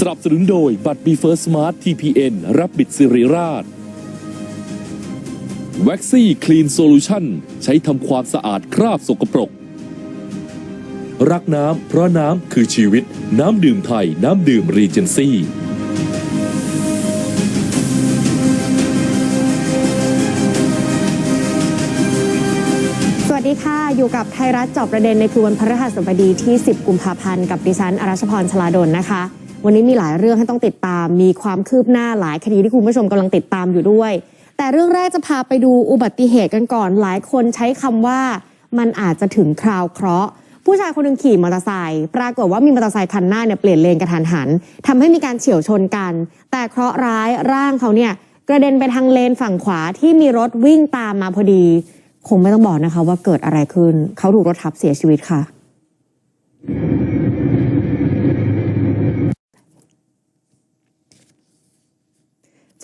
สนับสนุนโดยบัตรบีเฟิร์สมาร์ท TPN รับบิดสิริราชวัคซี่คลีนโซลูชันใช้ทำความสะอาดคราบสกปรก รักน้ำเพราะน้ำคือชีวิต น้ำดื่มไทย น้ำดื่มรีเจนซี่สวัสดีค่ะ อยู่กับไทยรัฐจอบประเด็นในคืนวันพฤหัสบดีที่ 10 กุมภาพันธ์ กับดิฉันอรัชพรชลาดลนะคะ วันนี้มีหลายเรื่องให้ต้องติดตาม มีความคืบหน้าหลายคดีที่คุณผู้ชมกำลังติดตามอยู่ด้วย แต่เรื่องแรกจะพาไปดูอุบัติเหตุกันก่อน หลายคนใช้คำว่ามันอาจจะถึงคราวเคราะห์ผู้ชายคนหนึ่งขี่มอเตอร์ไซค์ปรากฏว่ามีมอเตอร์ไซค์คันหน้าเนี่ยเปลี่ยนเลนกระทันหันทำให้มีการเฉียวชนกัน แต่เคราะห์ร้ายร่างเขาเนี่ยกระเด็นไปทางเลนฝั่งขวาที่มีรถวิ่งตามมาพอดี คงไม่ต้องบอกนะคะว่าเกิดอะไรขึ้น เขาถูกรถทับเสียชีวิตค่ะ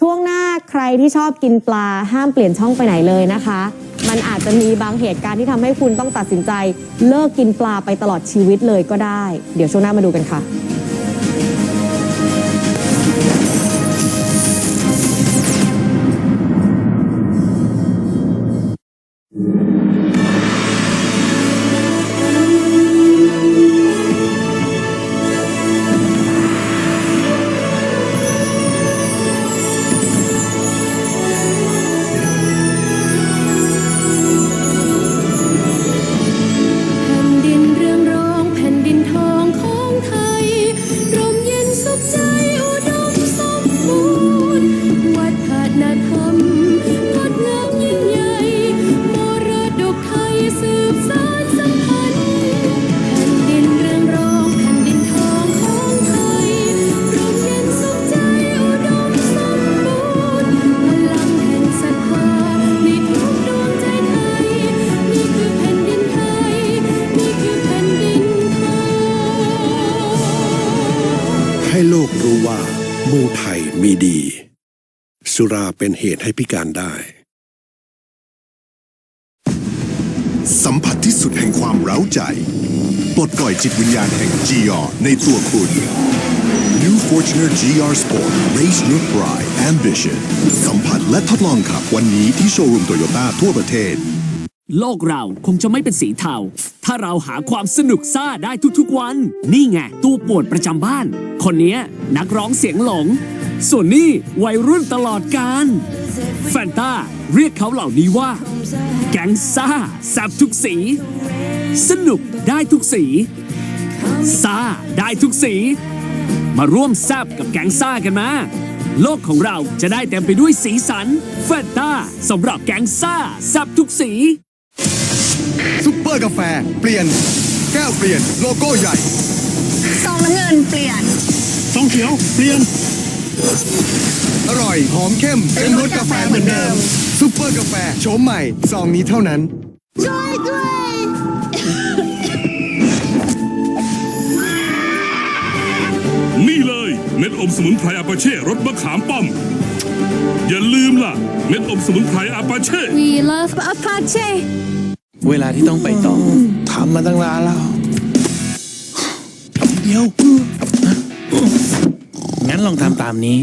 ช่วงหน้าใครที่ชอบกินปลาห้ามเปลี่ยนช่องไปไหนเลยนะคะ มันอาจจะมีบางเหตุการณ์ที่ทำให้คุณต้องตัดสินใจ เลิกกินปลาไปตลอดชีวิตเลยก็ได้ เดี๋ยวช่วงหน้ามาดูกันค่ะ ให้โลกรู้ว่า เมืองไทยมีดี สุราเป็นเหตุให้พิการได้ สัมผัสที่สุดแห่งความเร้าใจ ปลดปล่อยจิตวิญญาณแห่ง GR ในตัวคุณ New Fortuner GR Sport Raise Your Pride Ambition สัมผัสและทดลองขับวันนี้ที่โชว์รูมโตโยต้าทั่วประเทศ โลกเราคงจะไม่เป็นสีเทา ถ้าเราหาความสนุกซ่าได้ทุกๆวัน นี่ไงตัวป่วนประจำบ้าน คนนี้นักร้องเสียงหลง ส่วนนี่วัยรุ่นตลอดการแฟนตาเรียกเขาเหล่านี้ว่า แก๊งซ่าแซบทุกสี สนุกได้ทุกสีซ่าได้ทุกสี มาร่วมแซบกับแก๊งซ่ากันมาโลกของเราจะได้เต็มไปด้วยสีสันแฟนตาสำหรับแก๊งซ่าแซบทุกสี ซุปเปอร์กาแฟ เปลี่ยน แก้วเปลี่ยน โลโก้ใหญ่ ซองน้ำเงินเปลี่ยน ซองเขียว เปลี่ยน อร่อย หอมเข้มเป็นรสกาแฟเหมือนเดิม ซุปเปอร์กาแฟโฉมใหม่ ซองนี้เท่านั้น ช่วยด้วย นี่เลย เม็ดอมสมุนไพรอาปาเช่รสมะขามป้อม อย่าลืมล่ะเม็ดอมสมุนไพรอาปาเช่ We love Apache เวลาที่ต้องไปต่อทำมาตั้งนานแล้วเดียวงั้นลองทำตามนี้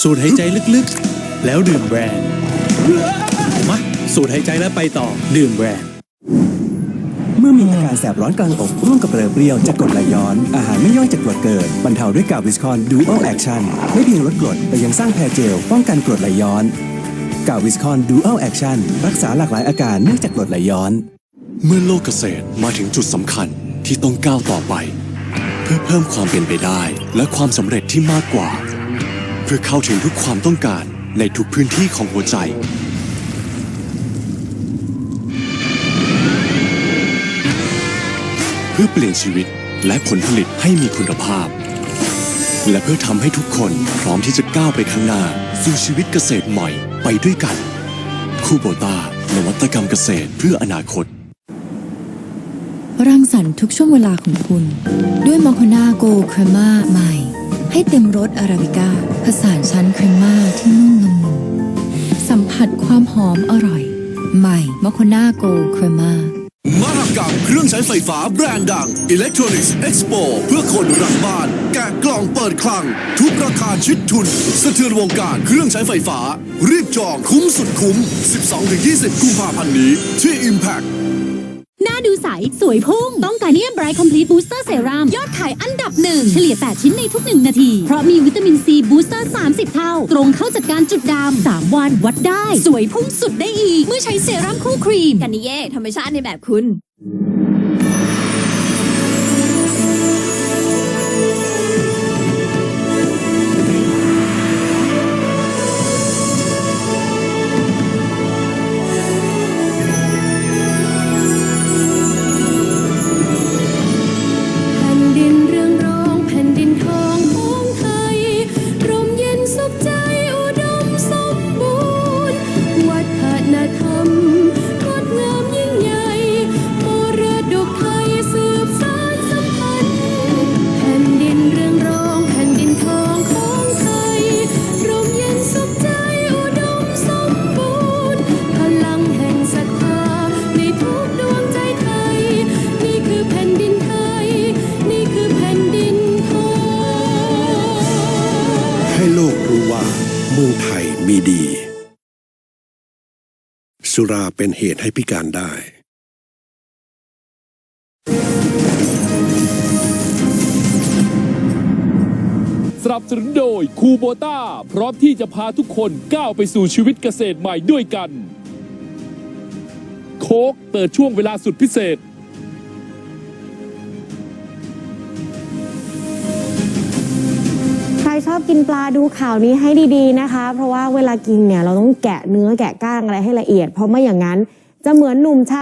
สูดหายใจลึกๆ แล้วดื่มแบรนด์มาสูดหายใจแล้วไปต่อดื่มแบรนด์ เมื่อมีอาการแสบร้อนกลางอกร่วมกับเรอเปรี้ยวจากกรดไหลย้อน อาหารไม่ย่อยจากกรดเกิดบรรเทาด้วยกาวิสคอนดูอัลแอคชั่นไม่เพียงลดกรดแต่ยังสร้างแพรเจลป้องกันกรดไหลย้อนกาวิสคอนดูอัลแอคชั่นรักษาหลากหลายอาการเนื่องจากกรดไหลย้อน เมื่อโลกเกษตรมาถึงจุดสำคัญที่ต้องก้าวต่อไป เพื่อเพิ่มความเป็นไปได้ และความสำเร็จที่มากกว่า เพื่อเข้าถึงทุกความต้องการในทุกพื้นที่ของหัวใจ เพื่อเปลี่ยนชีวิตและผลผลิตให้มีคุณภาพ และเพื่อทำให้ทุกคนพร้อมที่จะก้าวไปข้างหน้า สู่ชีวิตเกษตรใหม่ไปด้วยกันคูโบตานวัตกรรมเกษตรเพื่ออนาคต รังสรรค์ทุกช่วงเวลาของคุณ ด้วยมอคนาโกครมาใหม่ ให้เต็มรสอาราบิก้าผสานชั้นครีม่าที่นุ่มละมุนสัมผัสความหอมอร่อย ใหม่มอคนาโกครมา มหกรรมเครื่องใช้ไฟฟ้าแบรนด์ดัง Electronics Expo เพื่อคนรักบ้าน แกะกล่องเปิดคลัง ทุกราคาชิดทุน สะเทือนวงการเครื่องใช้ไฟฟ้า รีบจองคุ้มสุดคุ้ม 12-20 กุมภาพันธ์นี้ที่ Impact หน้าดูใส สวยพุ่ง ต้องการเนียมไบรท์คอมพลีทบูสเตอร์เซรั่มยอดขายอันดับหนึ่งเฉลี่ย 8 ชิ้นในทุก 1 นาที เพราะมีวิตามินซีบูสเตอร์ 30 เท่า ตรงเข้าจัดการจุดดำ3วันวัดได้ สวยพุ่งสุดได้อีก เมื่อใช้เซรั่มคู่ครีมกันนิเย่ธรรมชาติในแบบคุณ โลกรู้ว่าเมืองไทยมีดี สุราเป็นเหตุให้พิการได้ สนับสนุนโดยคูโบต้า พร้อมที่จะพาทุกคนก้าวไปสู่ชีวิตเกษตรใหม่ด้วยกัน โคกเปิดช่วงเวลาสุดพิเศษ ชอบกินปลาดูข่าวนี้ให้ดีๆนะคะ เพราะว่าเวลากินเนี่ยเราต้องแกะเนื้อแกะก้างอะไรให้ละเอียด เพราะไม่อย่างนั้นจะเหมือนหนุ่มชา